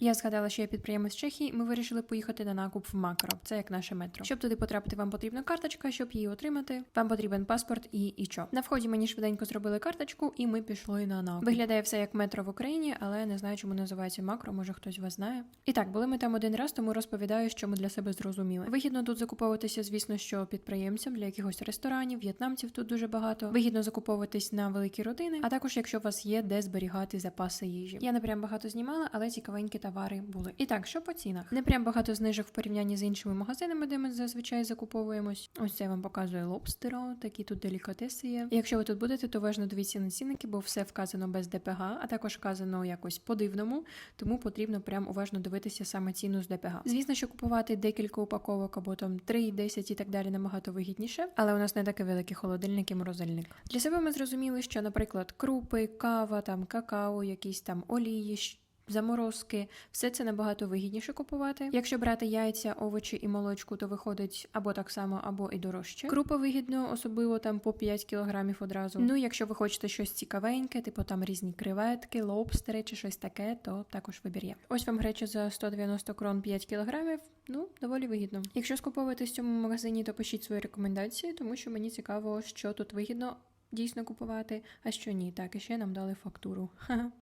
Я згадала, що я підприємець Чехії. Ми вирішили поїхати на накуп в Макро. Це як наше метро. Щоб туди потрапити, вам потрібна карточка. Щоб її отримати, вам потрібен паспорт і ічо. На вході мені швиденько зробили карточку, і ми пішли на накуп. Виглядає все як метро в Україні, але не знаю, чому називається макро. Може хтось вас знає. І так, були ми там один раз, тому розповідаю, що ми для себе зрозуміли. Вигідно тут закуповуватися, звісно, що підприємцям для якихось ресторанів, в'єтнамців тут дуже багато. Вигідно закуповуватись на великі родини, а також якщо у вас є де зберігати запаси їжі. Я не прям багато знімала, але цікавенькі товари були. І так, що по цінах? Не прям багато знижок в порівнянні з іншими магазинами, де ми зазвичай закуповуємось. Ось це вам показує лобстера, такі тут делікатеси є. І якщо ви тут будете, то важно дивіться на цінники, бо все вказано без ДПГ, а також вказано якось по-дивному, тому потрібно прям уважно дивитися саме ціну з ДПГ. Звісно, що купувати декілька упаковок або там 3, 10 і так далі набагато вигідніше, але у нас не такий великий холодильник і морозильник. Для себе ми зрозуміли, що, наприклад, крупи, кава, там какао, якісь там олії. Заморозки, все це набагато вигідніше купувати. Якщо брати яйця, овочі і молочку, то виходить або так само, або і дорожче. Крупа вигідно, особливо там по 5 кілограмів одразу. Ну, якщо ви хочете щось цікавеньке, типу там різні креветки, лобстери чи щось таке, то також вибір є. Ось вам греча за 190 крон 5 кілограмів. Ну, доволі вигідно. Якщо скуповуєтесь в цьому магазині, то пишіть свої рекомендації, тому що мені цікаво, що тут вигідно дійсно купувати, а що ні. Так, і ще нам дали фактуру.